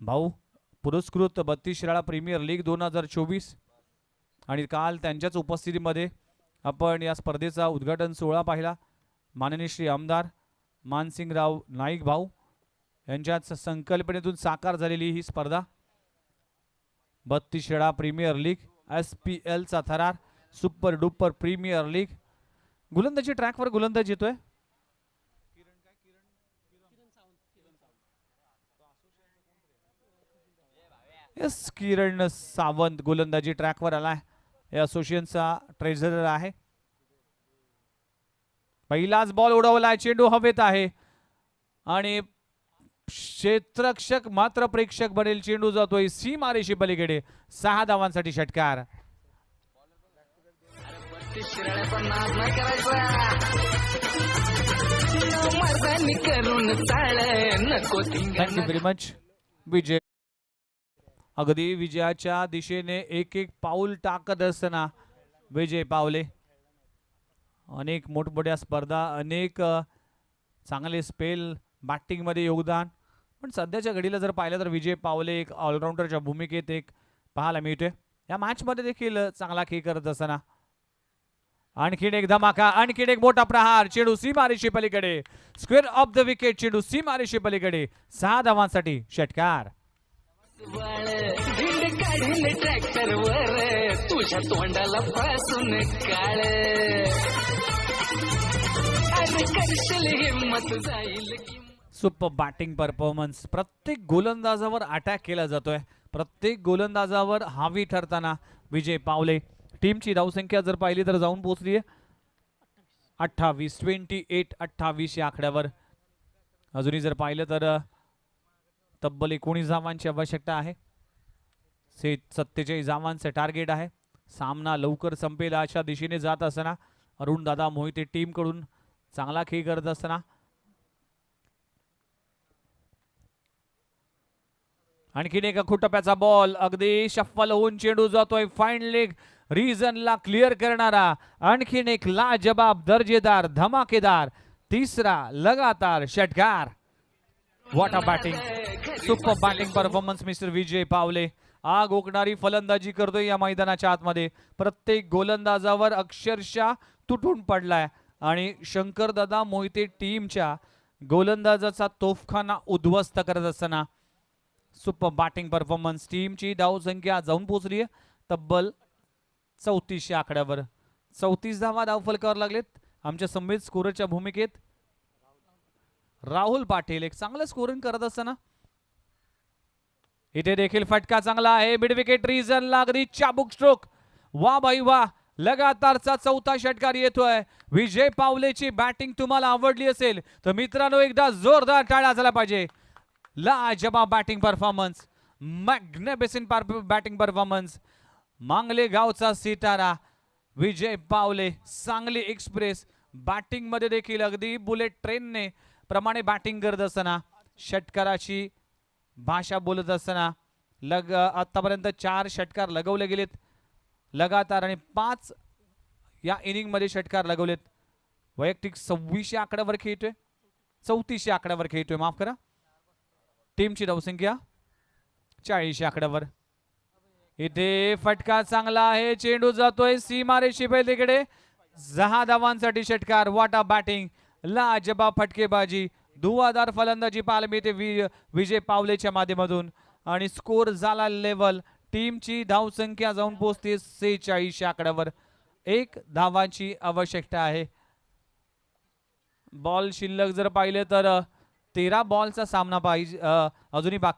भाऊ पुरस्कृत बत्तीस शिराळा प्रीमियर लीग दोन हजार चोवीस आणि काल त्यांच्याच उपस्थितीमध्ये आपण या स्पर्धेचा उद्घाटन सोहळा पाहिला. माननीय श्री आमदार मानसिंगराव नाईक भाऊ यांच्याच संकल्पनेतून साकार झालेली ही स्पर्धा. बत्तीस Shirala premier league S P एलचा थरार सुपर डुपर प्रीमियर लीग. गोलंदाजी ट्रॅकवर गोलंदाज येतोय. येस किरण सावंत गोलंदाजी ट्रॅकवर आलाय या असोसिएशनचा ट्रेझरर आहे. पहिलाच बॉल उडवलाय चेंडू हवेत आहे. आणि क्षेत्रक्षक मात्र प्रेक्षक बनेल चेंडू जातोय सीमारेशी पलीकडे. सहा धावांसाठी षटकार. Thank you very much Vijay. अगदी विजयाच्या दिशेने एक एक पाऊल टाकत असताना विजय पावले. अनेक मोठमोठ्या स्पर्धा अनेक चांगले स्पेल बॅटिंगमध्ये योगदान. पण सध्याच्या घडीला जर पाहिलं तर विजय पावले एक ऑलराऊंडरच्या भूमिकेत एक पाहायला मिळते या मॅचमध्ये देखील चांगला खेळ करत असताना. आणखीन एक धमाका आणखीन एक मोठा प्रहार. सी सीमारेशी पलीकडे स्क्वेअर ऑफ द विकेट चेंडू सीमारेशी पलीकडे सहा धावांसाठी षटकार. ट्रॅक्टर वर तुझ्या तोंडाला पासून काळ. जाईल सुपर बॅटिंग परफॉर्मन्स. प्रत्येक गोलंदाजावर अटॅक केला जातोय. प्रत्येक गोलंदाजावर हावी ठरताना विजय पावले. टीमची धावसंख्या जर पाहिली तर जाऊन पोहोचली आहे. अठ्ठावीस ट्वेंटी एट अठ्ठावीस या आकड्यावर. अजूनही जर पाहिलं तर तब्बल एकोणीस धावांची आवश्यकता आहे. से सत्तेचाळीस धावांचं टार्गेट आहे. सामना लवकर संपेल अशा दिशेने जात असताना अरुण दादा मोहिते टीमकडून चांगला खेळ करत असताना आणखीन एका खुटप्याचा बॉल अगदी शफ्फल होऊन चेंडू जातोय. फाईन लेग रिजनला क्लिअर करणारा आणखीन एक लाजबाब दर्जेदार धमाकेदार तिसरा लगातार षटकार. What a batting super batting performance mister Vijay Pawale. आग ओकणारी फलंदाजी करतोय या मैदानाच्या आतमध्ये. प्रत्येक गोलंदाजावर अक्षरशः तुटून पडलाय. आणि शंकरदादा मोहिते टीमच्या गोलंदाजाचा तोफखाना उद्ध्वस्त करत असताना सुपर बॅटिंग परफॉर्मन्स टीमची धावसंख्या जाऊन पोहोचली आहे तब्बल चौतीसशे आकड्यावर. चौतीस धावा धाव फलकावर लागलेत. आमच्या संबित स्कोरच्या भूमिकेत राहुल पाटील एक चांगलं स्कोरिंग करत असताना इथे देखील फटका चांगला आहे. मिड विकेट रिझनला अगदी चाबुक स्ट्रोक वा बाई वा. लगातारचा चौथा षटकार येतोय. विजय पावलेची बॅटिंग तुम्हाला आवडली असेल तर मित्रांनो एकदा जोरदार टाळा झाला पाहिजे. लाजबाब batting performance magnificent batting performance Mangale गावचा सितारा. विजय पावले सांगली एक्सप्रेस बॅटिंगमध्ये देखील अगदी बुलेट ट्रेनने प्रमाणे बॅटिंग करत असताना षटकाराची भाषा बोलत असताना लग आत्तापर्यंत चार षटकार लगवले गेलेत. लगातार आणि पाच या इनिंगमध्ये षटकार लगवलेत. वैयक्तिक सव्वीसशे आकड्यावर खेळतोय. चौतीसशे आकड्यावर खेळतोय. माफ करा. टीमची धावसंख्या चाळीसशे आकड्यावर. इथे फटका चांगला आहे. चेंडू जातोय. सीमारेशी तिकडे. दहा धावांसाठी षटकार वाटा बॅटिंग लाजबा फटकेबाजी. धुवाधार फलंदाजी पाहायला मिळते वि विजय पावलेच्या माध्यमातून. आणि स्कोर झाला लेवल टीमची धावसंख्या जाऊन पोहोचते सेहेचाळीस आकड्यावर. एक धावांची आवश्यकता आहे. बॉल शिल्लक जर पाहिले तर तेरा बॉलचा सामना पाहिजे अजूनही बाकी